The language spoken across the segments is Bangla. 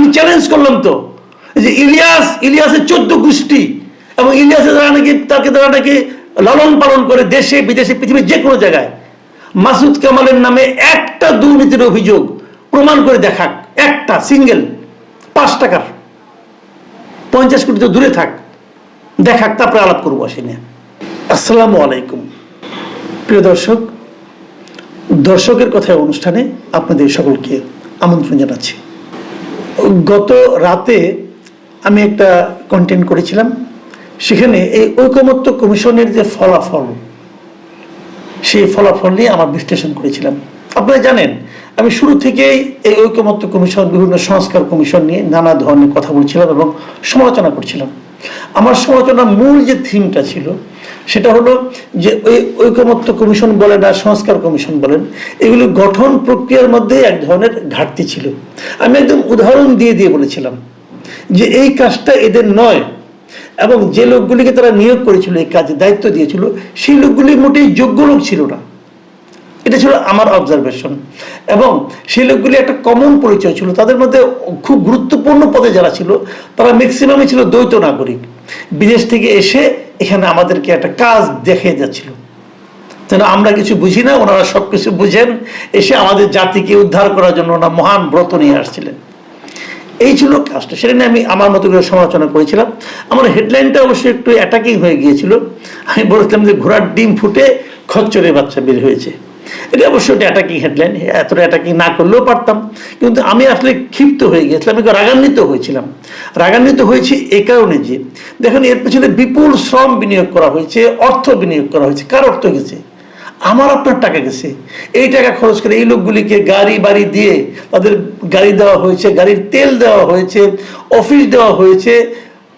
আমি চ্যালেঞ্জ করলাম তো। যে ইলিয়াস, ইলিয়াসের চোদ্দ গোষ্ঠী এবং ইলিয়াসের দ্বারা নাকি, তাকে দ্বারা নাকি লালন পালন করে দেশে, বিদেশে, পৃথিবীর যে কোনো জায়গায়। মাসুদ কামালের নামে একটা দুর্নীতির অভিযোগ প্রমাণ করে দেখাক। একটা সিঙ্গেল পাঁচ টাকার। পঞ্চাশ কোটি তো দূরে থাক। দেখাক, তারপরে আলাপ করব আসে নিয়ে। আসসালামু আলাইকুম। প্রিয় দর্শক, দর্শকের কথায় অনুষ্ঠানে আপনাদের সকলকে আমন্ত্রণ জানাচ্ছি। গত রাতে আমি একটা কন্টেন্ট করেছিলাম। সেখানে এই ঐকমত্য কমিশনের যে ফলাফল, সেই ফলাফল নিয়ে আমার বিশ্লেষণ করেছিলাম। আপনারা জানেন, আমি শুরু থেকেই এই ঐকমত্য কমিশন, বিভিন্ন সংস্কার কমিশন নিয়ে নানা ধরনের কথা বলছিলাম এবং সমালোচনা করছিলাম। আমার সমালোচনার মূল যে থিমটা ছিল, সেটা হলো যে ওই ঐকমত্য কমিশন বলেন আর সংস্কার কমিশন বলেন, এগুলি গঠন প্রক্রিয়ার মধ্যে এক ধরনের ঘাটতি ছিল। আমি একদম উদাহরণ দিয়ে দিয়ে বলেছিলাম যে এই কাজটা এদের নয় এবং যে লোকগুলিকে তারা নিয়োগ করেছিল, এই কাজে দায়িত্ব দিয়েছিল, সেই লোকগুলি মোটেই যোগ্য লোক ছিল না। এটা ছিল আমার অবজারভেশন এবং সেই লোকগুলি একটা কমন পরিচয় ছিল। তাদের মধ্যে খুব গুরুত্বপূর্ণ পদে যারা ছিল, তারা ম্যাক্সিমামই ছিল দ্বৈত নাগরিক। বিদেশ থেকে এসে এখানে আমাদেরকে একটা কাজ দেখে যাচ্ছিল। যেন আমরা কিছু বুঝি না, ওনারা সব কিছু বুঝেন, এসে আমাদের জাতিকে উদ্ধার করার জন্য ওনারা মহান ব্রত নিয়ে আসছিলেন। এই ছিল কাজটা। সেটা নিয়ে আমি আমার মতো করে সমালোচনা করেছিলাম। আমার হেডলাইনটা অবশ্যই একটু অ্যাটাকিং হয়ে গিয়েছিল। আমি বলেছিলাম যে ঘোড়ার ডিম ফুটে খচ্চরে বাচ্চা বের হয়েছে। এটা অবশ্যই একটা অ্যাটাকিং হেডলাইন এতটা অ্যাটাকিং না করলেও পারতাম। কিন্তু আমি আসলে ক্ষিপ্ত হয়ে গিয়েছিলাম একটু রাগান্বিত হয়েছিলাম। রাগান্বিত হয়েছি এই কারণে যে, দেখেন, এর পেছনে বিপুল শ্রম বিনিয়োগ করা হয়েছে, অর্থ বিনিয়োগ করা হয়েছে। কার অর্থ গেছে? আমার আপনার টাকা গেছে। এই টাকা খরচ করে এই লোকগুলিকে গাড়ি বাড়ি দিয়ে তাদের গাড়ি দেওয়া হয়েছে, গাড়ির তেল দেওয়া হয়েছে, অফিস দেওয়া হয়েছে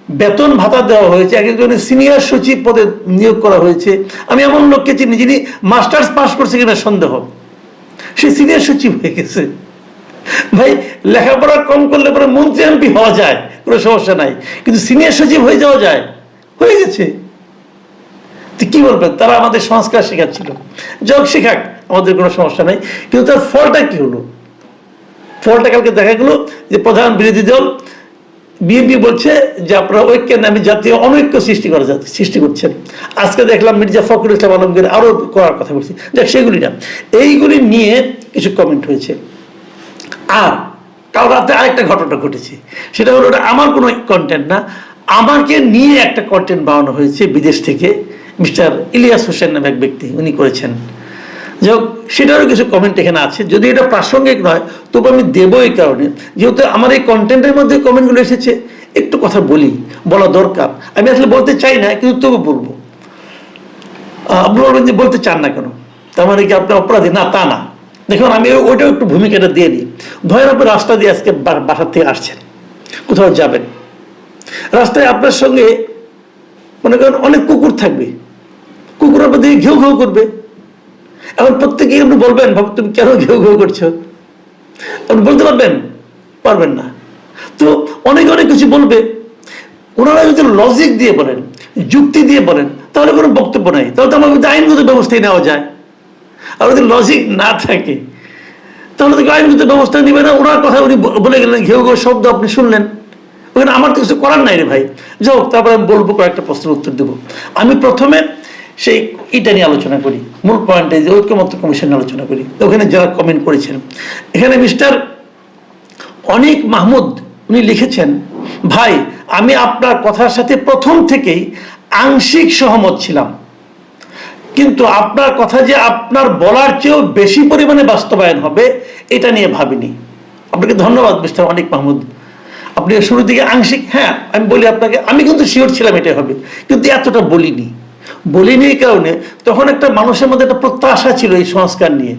বেতন ভাতা দেওয়া হয়েছে, এক একজনের সিনিয়র সচিব পদে নিয়োগ করা হয়েছে। আমি এমন লোককে চিনি যিনি মাস্টার্স পাস করছে কিনা সন্দেহ। সে সিনিয়র সচিব হয়ে গেছে। ভাই, লেখাপড়া কম করলে পরে মন্ত্রী এমপি হওয়া যায়, কোনো সমস্যা নাই। কিন্তু সিনিয়র সচিব হয়ে যাওয়া যায়, হয়ে গেছে। তো কি বলবেন? তারা আমাদের সংস্কার শেখাচ্ছিল। যোগ শেখাক, আমাদের কোনো সমস্যা নাই। কিন্তু তার ফলটা কি হলো? ফলটা কালকে দেখা গেলো যে প্রধান বিরোধী দল বিএনপি বলছে যে আপনারা ঐক্যের নামে জাতীয় অনৈক্য সৃষ্টি করা সৃষ্টি করছেন। আজকে দেখলাম মির্জা ফখরুল ইসলাম আলমগীর আরও করার কথা বলছি। দেখ সেগুলি না। এইগুলি নিয়ে কিছু কমেন্ট হয়েছে। আর কাল রাতে আরেকটা ঘটনা ঘটেছে। সেটা হলো ওটা আমার কোনো কন্টেন্ট না। আমাকে নিয়ে একটা কন্টেন্ট বানানো হয়েছে বিদেশ থেকে। মিস্টার ইলিয়াস হোসেন নামে এক ব্যক্তি, উনি করেছেন। যাই হোক, সেটারও কিছু কমেন্ট এখানে আছে। যদি এটা প্রাসঙ্গিক নয়, তবু আমি দেবো এই কারণে। যেহেতু আমার এই কন্টেন্টের মধ্যে কমেন্টগুলো এসেছে, একটু কথা বলি, বলা দরকার। আমি আসলে বলতে চাই না, কিন্তু তবু বলব। আপনি বলবেন যে বলতে চান না কেন? তার মানে কি আপনার অপরাধী? না, তা না। দেখুন, আমি ওইটাও একটু ভূমিকাটা দিয়ে দিই। ধরেন আপনি রাস্তা দিয়ে আজকে বাসার থেকে আসছেন, কোথাও যাবেন। রাস্তায় আপনার সঙ্গে মনে করেন অনেক কুকুর থাকবে। কুকুর আপনার দিকে ঘেউ ঘেউ করবে। এখন প্রত্যেকেই আপনি বলবেন, বাবা, তুমি কেন ঘেউ ঘেউ করছ? আপনি বলতে পারবেন? পারবেন না। তো অনেক অনেক কিছু বলবে। ওনারা যদি লজিক দিয়ে বলেন, যুক্তি দিয়ে বলেন, তাহলে কোনো বক্তব্য নাই। তাহলে তো আমার আইনগত ব্যবস্থাই নেওয়া যায়। আর যদি লজিক না থাকে, তাহলে তো আইনগত ব্যবস্থা নিবে না। ওনার কথা উনি বলে গেলেন, ঘেউ ঘেউ শব্দ আপনি শুনলেন। ওখানে আমার তো কিছু করার নাই রে ভাই। যাই হোক, তারপরে আমি বলব কয়েকটা প্রশ্নের উত্তর দেবো। আমি প্রথমে সেই এটা নিয়ে আলোচনা করি। মূল পয়েন্টে যে ঐক্যমত্য কমিশন নিয়ে আলোচনা করি। ওখানে যারা কমেন্ট করেছেন। এখানে মিস্টার অনেক মাহমুদ উনি লিখেছেন, ভাই, আমি আপনার কথার সাথে প্রথম থেকেই আংশিক সহমত ছিলাম। কিন্তু আপনার কথা যে আপনার বলার চেয়েও বেশি পরিমাণে বাস্তবায়ন হবে, এটা নিয়ে ভাবিনি। আপনাকে ধন্যবাদ মিস্টার অনিক মাহমুদ। আপনি শুরুর দিকে আংশিক হ্যাঁ আমি বলি আপনাকে, আমি কিন্তু শিওর ছিলাম এটা হবে। কিন্তু এতটা বলিনি। বলিনি এই কারণে, তখন একটা মানুষের মধ্যে একটা প্রত্যাশা ছিল এই সংস্কার নিয়ে।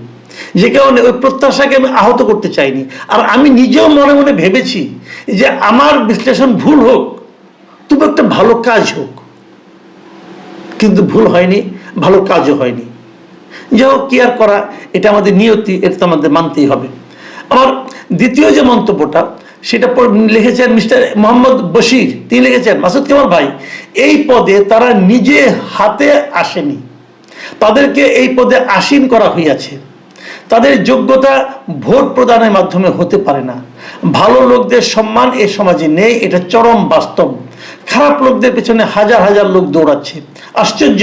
যে কারণে ওই প্রত্যাশাকে আমি আহত করতে চাইনি। আর আমি নিজেও মনে মনে ভেবেছি যে আমার বিশ্লেষণ ভুল হোক, তবু একটা ভালো কাজ হোক। কিন্তু ভুল হয়নি, ভালো কাজও হয়নি। যাই হোক, কি আর করা, এটা আমাদের নিয়তি, এটা তো আমাদের মানতেই হবে। আমার দ্বিতীয় যে মন্তব্যটা সেটা লিখেছেন মিস্টার মোহাম্মদ বশির, তিনি লিখেছেন, মাসুদ কেমাল ভাই, এই পদে তারা নিজে হাতে আসেনি। তাদেরকে এই পদে আসীন করা হইয়াছে। তাদের যোগ্যতা ভোট প্রদানের মাধ্যমে হতে পারে না। ভালো লোকদের সম্মান এ সমাজে নেই, এটা চরম বাস্তব। খারাপ লোকদের পেছনে হাজার হাজার লোক দৌড়াচ্ছে। আশ্চর্য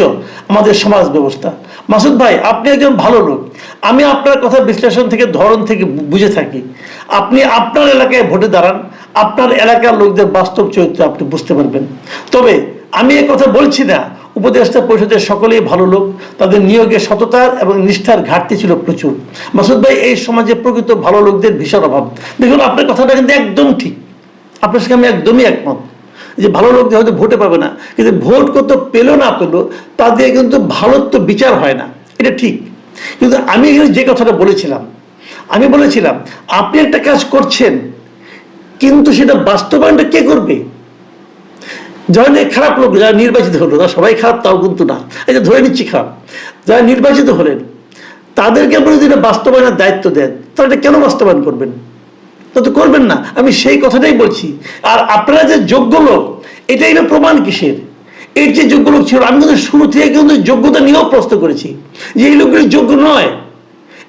আমাদের সমাজ ব্যবস্থা। মাসুদ ভাই, আপনি একজন ভালো লোক। আমি আপনার কথা বিশ্লেষণ থেকে, ধরন থেকে বুঝে থাকি। আপনি আপনার এলাকায় ভোটে দাঁড়ান, আপনার এলাকার লোকদের বাস্তব চরিত্র আপনি বুঝতে পারবেন। তবে আমি এ কথা বলছি না, উপদেষ্টা পরিষদের সকলেই ভালো লোক, তাদের নিয়োগে সততার এবং নিষ্ঠার ঘাটতি ছিল প্রচুর। মাসুদ ভাই, এই সমাজে প্রকৃত ভালো লোকদের ভীষণ অভাব। দেখুন, আপনার কথাটা কিন্তু একদম ঠিক। আপনার সঙ্গে আমি একদমই একমত। যে ভালো লোকদের হয়তো ভোটে পাবে না, কিন্তু ভোট কত পেল না পেল, তা দিয়ে কিন্তু ভালোত্ব বিচার হয় না। এটা ঠিক। কিন্তু আমি যে কথাটা বলেছিলাম আমি বলেছিলাম, আপনি একটা কাজ করছেন, কিন্তু সেটা বাস্তবায়নটা কে করবে? ধরেন খারাপ লোক, যারা নির্বাচিত হলো, তারা সবাই খারাপ, তাও কিন্তু না। যে ধরে নিচ্ছি খারাপ, যারা নির্বাচিত হলেন, তাদেরকে আপনি যদি এটা বাস্তবায়নের দায়িত্ব দেন, তাহলে এটা কেন বাস্তবায়ন করবেন? তা তো করবেন না। আমি সেই কথাটাই বলছি। আর আপনারা যে যোগ্য লোক, এটাই না প্রমাণ কিসের? এর যে যোগ্য লোক ছিল, আমি কিন্তু শুরু থেকে কিন্তু যোগ্যতা নিয়েও প্রশ্ন করেছি যে এই লোকগুলি যোগ্য নয়।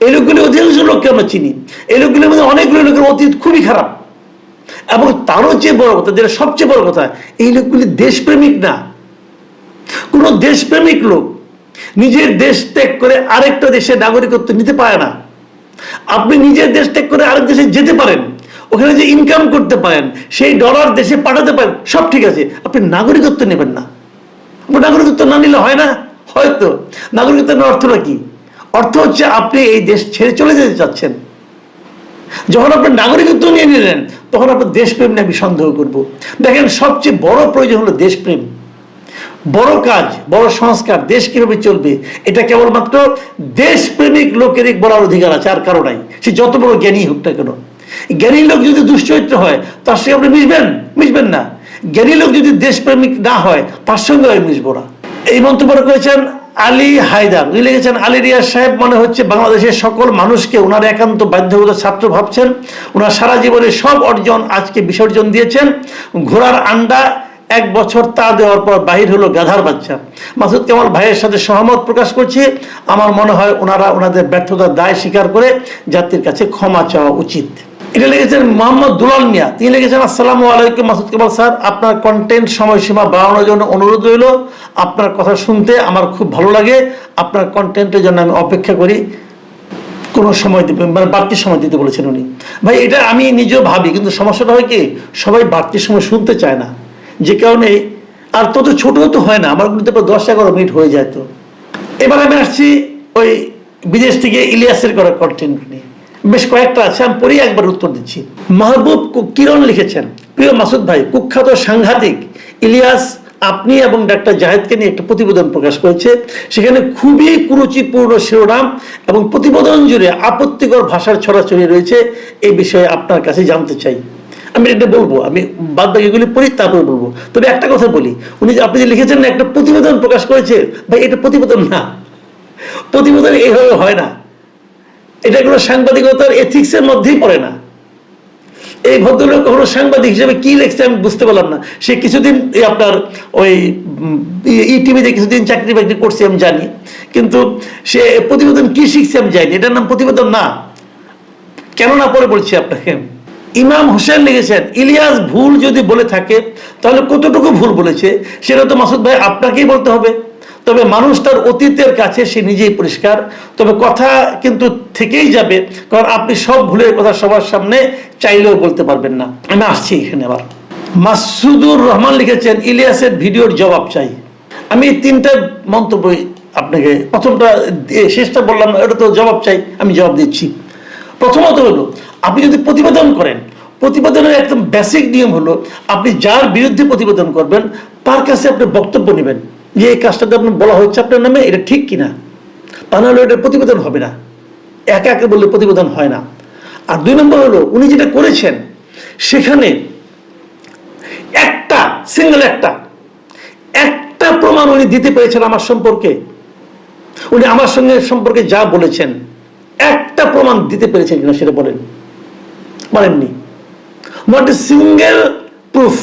এই লোকগুলি অধিকাংশ লোককে আমরা চিনি। এই লোকগুলির মধ্যে অনেকগুলো লোকের অতীত খুবই খারাপ। এবং তারও চেয়ে বড় কথা, যেটা সবচেয়ে বড় কথা, এই লোকগুলি দেশপ্রেমিক না। কোনো দেশপ্রেমিক লোক নিজের দেশ ত্যাগ করে আরেকটা দেশে নাগরিকত্ব নিতে পারে না। আপনি নিজের দেশ ত্যাগ করে আরেক দেশে যেতে পারেন, ওখানে যে ইনকাম করতে পারেন, সেই ডলার দেশে পাঠাতে পারেন, সব ঠিক আছে। আপনি নাগরিকত্ব নেবেন না। নাগরিকত্ব না নিলে হয় না? হয়তো। নাগরিকত্ব নেওয়ার অর্থটা কি? অর্থ হচ্ছে আপনি এই দেশ ছেড়ে চলে যেতে চাচ্ছেন। যখন আপনি নাগরিকত্ব নিয়ে নিলেন, তখন আপনার দেশপ্রেম নিয়ে আমি সন্দেহ করব। দেখেন, সবচেয়ে বড় প্রয়োজন হলো দেশপ্রেম। বড় কাজ, বড় সংস্কার দেশ কীভাবে চলবে, এটা কেবলমাত্র দেশপ্রেমিক লোকের বলার অধিকার আছে, আর কারও নাই। সে যত বড় জ্ঞানী হোক না কেন। জ্ঞানী লোক যদি দুশ্চরিত্র হয়, তার সঙ্গে আপনি মিশবেন? মিশবেন না। জ্ঞানী লোক যদি দেশপ্রেমিক না হয়, তার সঙ্গে আমি মিশবো না। এই মন্তব্য করেছেন আলী হায়দার। উনি লিখেছেন, আলী রিয়াজ সাহেব মনে হচ্ছে বাংলাদেশের সকল মানুষকে ওনার একান্ত বাধ্যগত ছাত্র ভাবছেন। ওনার সারা জীবনের সব অর্জন আজকে বিসর্জন দিয়েছেন। ঘোড়ার আন্ডা এক বছর তা দেওয়ার পর বাহির হলো গাধার বাচ্চা। মাসুদ কামাল ভাইয়ের সাথে সহমত প্রকাশ করছি। আমার মনে হয় ওনারা ওনাদের ব্যর্থতার দায় স্বীকার করে জাতির কাছে ক্ষমা চাওয়া উচিত। এটা লিখেছেন মোহাম্মদ দুলাল মিয়া। তিনি লিখেছেন, আসসালামু আলাইকুম মাসুদ কামাল স্যার, আপনার কন্টেন্ট সময়সীমা বাড়ানোর জন্য অনুরোধ রইল। আপনার কথা শুনতে আমার খুব ভালো লাগে। আপনার কন্টেন্টের জন্য আমি অপেক্ষা করি। কোনো সময় দিবে মানে বাড়তি সময় দিতে বলেছেন উনি। ভাই, এটা আমি নিজেও ভাবি, কিন্তু সমস্যাটা হয় কি, সবাই বাড়তি সময় শুনতে চায় না। যে কারণে, আর তত ছোট তো হয় না, আমার কিন্তু দশ এগারো মিনিট হয়ে যায় তো। এবার আমি আসছি ওই বিদেশ থেকে ইলিয়াসের করা কন্টেন্ট নিয়ে। বেশ কয়েকটা আছে, আমি পরেই একবার উত্তর দিচ্ছি। মাহবুব কিরণ লিখেছেন, প্রিয় মাসুদ ভাই, কুখ্যাত সাংঘাতিক ইলিয়াস আপনি এবং ডাক্তার জাহেদকে নিয়ে একটা প্রতিবেদন প্রকাশ করেছে। সেখানে খুবই কুরুচিপূর্ণ শিরোনাম এবং প্রতিবেদন জুড়ে আপত্তিকর ভাষার ছড়াছড়ি রয়েছে। এই বিষয়ে আপনার কাছে জানতে চাই। আমি এটা বলব, আমি বাদ বাকিগুলি পড়ি, তারপরে বলব। তবে একটা কথা বলি, উনি আপনি যে লিখেছেন না একটা প্রতিবেদন প্রকাশ করেছে, ভাই, এটা প্রতিবেদন না। প্রতিবেদন এইভাবে হয় না। এটা কোনো সাংবাদিকতার এথিক্সের মধ্যেই পড়ে না। এই ভদ্রলোক কখনো সাংবাদিক হিসেবে কি লিখছে আমি বুঝতে পারলাম না। সে কিছুদিন আপনার ওই ই টিভিতে কিছুদিন চাকরি বাকরি করছে আমি জানি। কিন্তু সে প্রতিবেদন কি শিখছে আমি জানি এটার নাম প্রতিবেদন না। কেন না পরে বলছি আপনাকে? ইমাম হোসেন লিখেছেন, ইলিয়াস ভুল যদি বলে থাকে, তাহলে কতটুকু ভুল বলেছে? সেটা তো মাসুদ ভাই আপনাকেই বলতে হবে। তবে মানুষ তার অতীতের কাছে সে নিজেই পরিষ্কার। তবে কথা কিন্তু থেকেই যাবে, কারণ আপনি সব ভুলের কথা সবার সামনে চাইলেও বলতে পারবেন না। আমি আসছি এখানে আবার। মাসুদুর রহমান লিখেছেন, ইলিয়াসের ভিডিওর জবাব চাই। আমি তিনটা মন্তব্য আপনাকে প্রথমটা শেষটা বললাম ওটা তো জবাব চাই, আমি জবাব দিচ্ছি। প্রথমত হলো, আপনি যদি প্রতিবেদন করেন, প্রতিবেদনের একদম বেসিক নিয়ম হলো, আপনি যার বিরুদ্ধে প্রতিবেদন করবেন, তার কাছে আপনি বক্তব্য নেবেন। যে এই কাজটাতে আপনার বলা হচ্ছে আপনার নামে, এটা ঠিক কিনা? তা নাহলে এটা প্রতিবেদন হবে না। একা একা বললে প্রতিবেদন হয় না। আর দুই নম্বর হলো, উনি যেটা করেছেন, সেখানে একটা সিঙ্গেল একটা একটা প্রমাণ উনি দিতে পেরেছেন আমার সম্পর্কে। উনি আমার সঙ্গে সম্পর্কে যা বলেছেন, একটা প্রমাণ দিতে পেরেছেন কিনা সেটা বলেন। বলেননি। নট এ সিঙ্গেল প্রুফ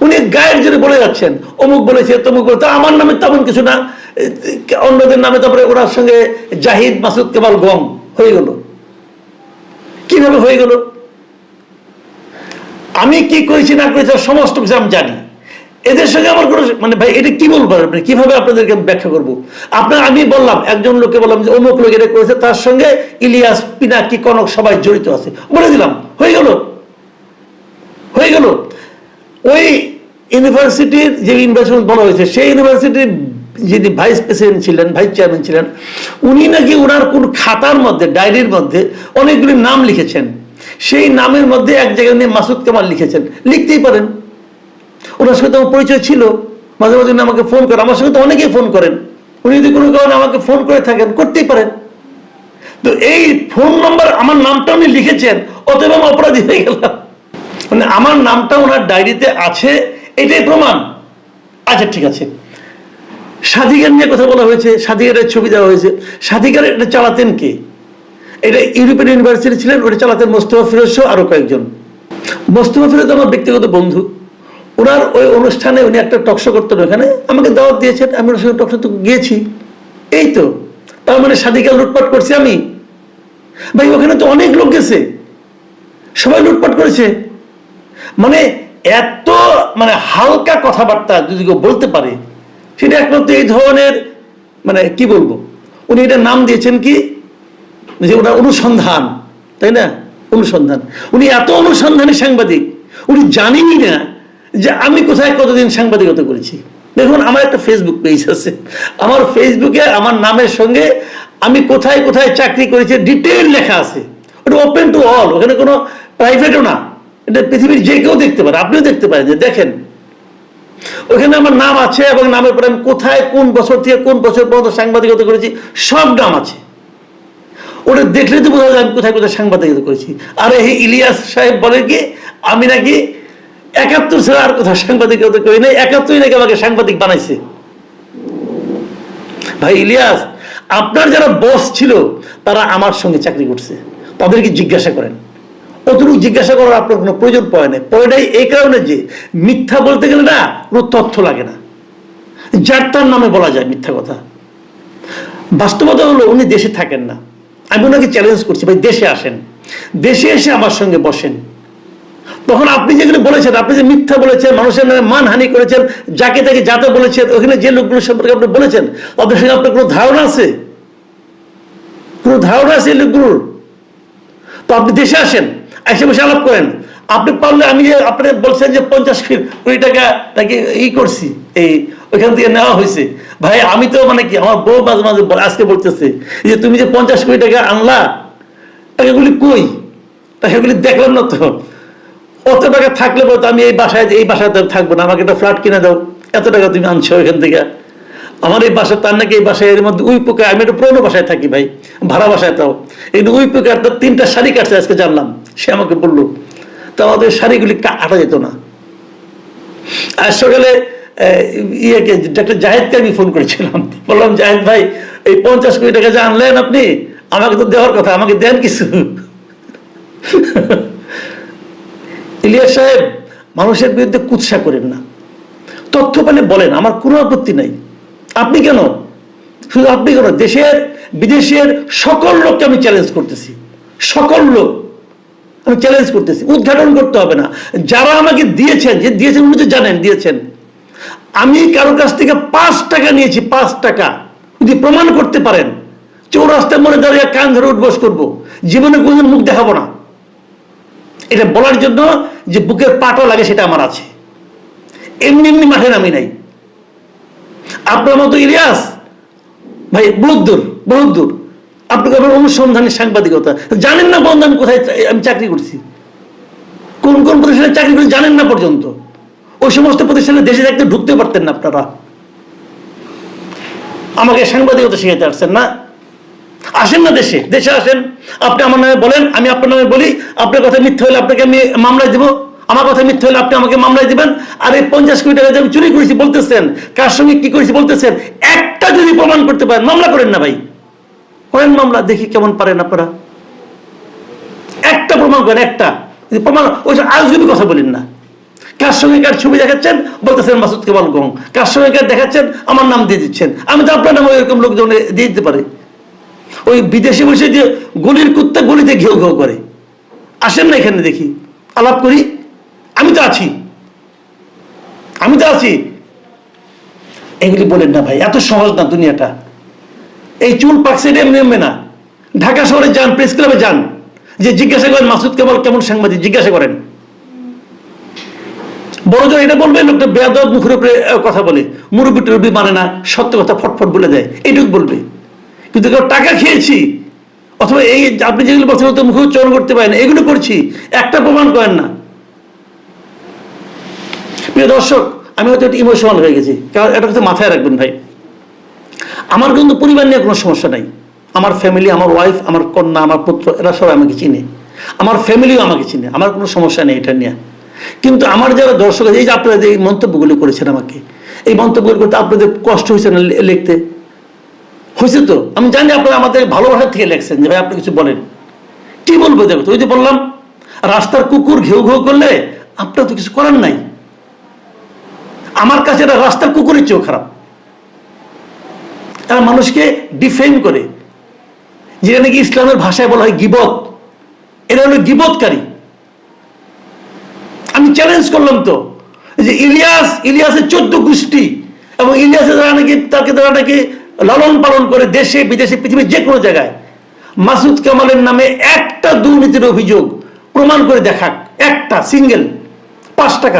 উনি গায়ের জোরে বলে যাচ্ছেন। অমুক বলেছে, তমুক বলেছে। তা আমার নামে তেমন কিছু না। অন্যদের নামে তারপরে ওনার সঙ্গে জাহিদ মাসুদ কেবল গম হয়ে গেল। কীভাবে হয়ে গেল? আমি কি করেছি, না করেছি সমস্ত কিছু আমি জানি। এদের সঙ্গে আমার কোনো মানে ভাই, এটা কি বলব আপনি? কীভাবে আপনাদেরকে ব্যাখ্যা করব? আপনার আমি বললাম, একজন লোককে বললাম যে, অমুক লোক এটা করেছে, তার সঙ্গে ইলিয়াস, পিনাকি, কনক সবাই জড়িত আছে। বলে দিলাম, হয়ে গেল। হয়ে গেল। ওই ইউনিভার্সিটির যে ইনভেস্টমেন্ট বলা হয়েছে, সেই ইউনিভার্সিটির যিনি ভাইস প্রেসিডেন্ট ছিলেন ভাইস চেয়ারম্যান ছিলেন, উনি নাকি ওনার কোন খাতার মধ্যে ডায়েরির মধ্যে অনেকগুলি নাম লিখেছেন। সেই নামের মধ্যে এক জায়গায় উনি মাসুদ কামাল লিখেছেন। লিখতেই পারেন। ওনার তো আমার পরিচয় ছিল। মাঝে মাঝে উনি আমাকে ফোন করেন। আমার সঙ্গে তো অনেকেই ফোন করেন। উনি যদি কোনো কারণে আমাকে ফোন করে থাকেন, করতেই পারেন। তো এই ফোন নাম্বার আমার নামটা উনি লিখেছেন, অতএব আমি অপরাধী হয়ে গেলাম। মানে আমার নামটা ওনার ডায়েরিতে আছে, এটাই প্রমাণ। আচ্ছা ঠিক আছে। স্বাধিকার নিয়ে কথা বলা হয়েছে স্বাধিকারের ছবি দেওয়া হয়েছে। স্বাধিকার এটা চালাতেন কে? এটা ইউরোপিয়ান ইউনিভার্সিটি ছিলেন, ওটা চালাতেন মোস্তফা ফিরোজ আরও কয়েকজন। মোস্তফা ফিরোজ আমার ব্যক্তিগত বন্ধু। ওনার ওই অনুষ্ঠানে উনি একটা টকশো করতেন ওখানে, আমাকে দাওয়াত দিয়েছেন, আমি ওনার সঙ্গে টকশো তো গিয়েছি। এই তো, তার মানে স্বাধিকার লুটপাট করছি আমি। ভাই, ওখানে তো অনেক লোক গেছে। সবাই লুটপাট করেছে। মানে এত মানে হালকা কথাবার্তা যদি কেউ বলতে পারে, সেটা একমাত্র এই ধরনের মানে কি বলব, উনি এটা নাম দিয়েছেন কি? যে ওনার অনুসন্ধান, তাই না? অনুসন্ধান। উনি এত অনুসন্ধানী সাংবাদিক, উনি জানেনই না যে আমি কোথায় কতদিন সাংবাদিকতা করেছি। দেখুন, আমার একটা ফেসবুক পেজ আছে। আমার ফেসবুকে আমার নামের সঙ্গে আমি কোথায় কোথায় চাকরি করেছি ডিটেল লেখা আছে। ওটা ওপেন টু অল ওখানে কোনো প্রাইভেটও না। এটা পৃথিবীর যে কেউ দেখতে পারে, আপনিও দেখতে পারেন যে দেখেন ওখানে আমার নাম আছে এবং নামের পরে আমি কোথায়, কোন বছর থেকে, কোন বছর পর্যন্ত সাংবাদিকতা করেছি, সব নাম আছে। ওটা দেখলে তো বোঝা যায় আমি কোথায় কোথায় সাংবাদিকতা করেছি। আর এই ইলিয়াস সাহেব বলে কি, আমি নাকি একাত্তর ছাড়া আর কোথাও সাংবাদিকতা করি নাই, একাত্তরই নাকি আমাকে সাংবাদিক বানাইছে। ভাই ইলিয়াস, আপনার যারা বস ছিল, তারা আমার সঙ্গে চাকরি করছে, তাদেরকে জিজ্ঞাসা করেন। অতটুকু জিজ্ঞাসা করার আপনার কোনো প্রয়োজন পড়ে না পড়েটাই এই কারণে যে মিথ্যা বলতে গেলে না, কোনো তথ্য লাগে না। যার তার নামে বলা যায় মিথ্যা কথা। বাস্তবতা হলো উনি দেশে থাকেন না। আমি ওনাকে চ্যালেঞ্জ করছি, ভাই, দেশে আসেন। দেশে এসে আমার সঙ্গে বসেন। তখন আপনি যেগুলো বলেছেন, আপনি যে মিথ্যা বলেছেন, মানুষের নামে মানহানি করেছেন, যাকে তাকে যাতে বলেছেন, ওখানে যে লোকগুলো সম্পর্কে আপনি বলেছেন, ওদের সঙ্গে আপনার কোনো ধারণা আছে? কোনো ধারণা আছে এই লোকগুলোর? তো আপনি দেশে আসেন। এসে বসে আলাপ করেন। আপনি পারলে আমি যে আপনি বলছেন যে পঞ্চাশ কোটি টাকা নাকি ই করছি, এই ওইখান থেকে নেওয়া হয়েছে। ভাই, আমি তো মানে কি, আমার বউ মাঝে মাঝে আজকে বলতেছে যে, তুমি যে পঞ্চাশ কোটি টাকা আনলা, টাকাগুলি কই? টাকাগুলি দেখলাম না তো। অত টাকা থাকলে বলতো আমি এই বাসায় এই বাসায় থাকব না, আমাকে একটা ফ্ল্যাট কিনে দাও। এত টাকা তুমি আনছো ওইখান থেকে? আমার এই বাসা, তার নাকি এই বাসায় এর মধ্যে উই পোকা, আমি একটা পুরোনো বাসায় থাকি ভাই, ভাড়া বাসায় তাও এই উই পোকার তার তিনটা শাড়ি কাটছে আজকে জানলাম, সে আমাকে বলল, তো আমাদের শাড়িগুলি কাটা যেত না। আর সকালে ইয়েকে, ডাক্তার জাহেদকে আমি ফোন করেছিলাম। বললাম, জাহেদ ভাই, এই পঞ্চাশ কোটি টাকা যে আনলেন আপনি, আমাকে তো দেওয়ার কথা, আমাকে দেন কিছু। ইলিয়াস সাহেব, মানুষের বিরুদ্ধে কুৎসা করেন না। তথ্য পেলে বলেন, আমার কোনো আপত্তি নাই। আপনি কেন? শুধু আপনি কেন? দেশের, বিদেশের সকল লোককে আমি চ্যালেঞ্জ করতেছি। সকল লোক। আমি চ্যালেঞ্জ করতেছি। উদ্ঘাটন করতে হবে না। যারা আমাকে দিয়েছেন, যে দিয়েছেন উনি তো জানেন, দিয়েছেন। আমি কারও কাছ থেকে পাঁচ টাকা নিয়েছি, পাঁচ টাকা। যদি প্রমাণ করতে পারেন। চৌরাস্তায় মনে দাঁড়িয়ে কান ধরে উঠবস করব। জীবনে কোনোদিন মুখ দেখাবো না। এটা বলার জন্য যে বুকের পাটা লাগে সেটা আমার আছে। এমনি এমনি মাঠে নামি নাই। আপনার মতো ইলিয়াস? ভাই, বহুত দূর বহুত দূর। আপনি আমার অনুসন্ধানের সাংবাদিকতা। জানেন না বন্ধু, আমি কোথায় আমি চাকরি করছি? কোন কোন প্রতিষ্ঠানে চাকরি করে জানেন না পর্যন্ত। ওই সমস্ত প্রতিষ্ঠানে দেশে থাকতে ঢুকতে পারতেন না আপনারা। আমাকে সাংবাদিকতা শিখাইতে আসছেন না? আসেন না দেশে দেশে আসেন। আপনি আমার নামে বলেন, আমি আপনার নামে বলি, আপনার কথা মিথ্যা হলে আপনাকে আমি মামলায় দিব। আমার কথা মিথ্যা হলে আপনি আমাকে মামলায় দিবেন। আর এই পঞ্চাশ কোটি টাকা যে আমি চুরি করেছি বলতেছেন, কার সঙ্গে কি করেছি বলতেছেন, একটা যদি প্রমাণ করতে পারেন, মামলা করেন না ভাই। করেন মামলা, দেখি কেমন পারেন আপনারা। একটা প্রমাণ করেন, একটা। প্রমাণ, ওই আজগুবি কথা বলেন না। কার সঙ্গে কার ছবি দেখাচ্ছেন, বলতেছেন মাসুদ কেবল গং কার সঙ্গে কার দেখাচ্ছেন, আমার নাম দিয়ে দিচ্ছেন। আমি তো আপনার নামে এরকম লোকজন দিয়ে দিতে পারি। ওই বিদেশে বসে যে গলির কুত্তা গলিতে ঘেউ ঘেউ করে। আসেন না এখানে দেখি। আলাপ করি। আমি তো আছি। আমি তো আছি। এগুলি বলেন না ভাই, এত সহজ না দুনিয়াটা। এই চুল এমনি এমনি না। ঢাকা শহরে যান প্রেস ক্লাবে যান। যে জিজ্ঞাসা করেন, মাসুদ কেবল কেমন সাংবাদিক, জিজ্ঞাসা করেন। বড়জন এটা বলবে লোকটা বেয়াদব, মুখের উপরে কথা বলে। মুরব্বী টুরব্বি মানে না, সত্য কথা ফটফট বলে দেয়। এইটুকু বলবে। কিন্তু কেউ টাকা খেয়েছি, অথবা এই আপনি যেগুলো বলছেন মুখে উচ্চারণ করতে পারেন এগুলো করছি, একটা প্রমাণ করেন না। প্রিয় দর্শক আমি হয়তো একটু ইমোশনাল হয়ে গেছি। কারণ এটা কথা মাথায় রাখবেন ভাই। আমার কিন্তু পরিবার নিয়ে কোনো সমস্যা নাই। আমার ফ্যামিলি আমার ওয়াইফ আমার কন্যা আমার পুত্র এরা সবাই আমাকে চিনে। আমার ফ্যামিলিও আমাকে চিনে। আমার কোনো সমস্যা নেই এটা নিয়ে। কিন্তু আমার যারা দর্শক আছে, এই যে আপনারা যে এই মন্তব্যগুলি করেছেন আমাকে এই মন্তব্যগুলি করতে আপনাদের কষ্ট হয়েছে না লিখতে? হয়েছে তো? আমি জানি আপনারা আমাদের ভালোবাসা থেকে লেখছেন যে ভাই আপনি কিছু বলেন। কি বলব দেখো ওই যে বললাম রাস্তার কুকুর ঘেউ ঘেউ করলে আপনার তো কিছু করার নাই। আমার কাছে এটা রাস্তার কুকুরের চেয়েও খারাপ। তারা মানুষকে ডিফেন্ড করে। যেটা নাকি ইসলামের ভাষায় বলা হয় গিবত। এরা হলো গিবতকারী। আমি চ্যালেঞ্জ করলাম তো, যে ইলিয়াস, ইলিয়াসের চোদ্দ গোষ্ঠী এবং ইলিয়াসের দ্বারা নাকি, তাকে তারা নাকি লালন পালন করে দেশে, বিদেশে, পৃথিবীর যে কোনো জায়গায়। মাসুদ কামালের নামে একটা দুর্নীতির অভিযোগ প্রমাণ করে দেখাক। একটা সিঙ্গেল পাঁচ টাকা।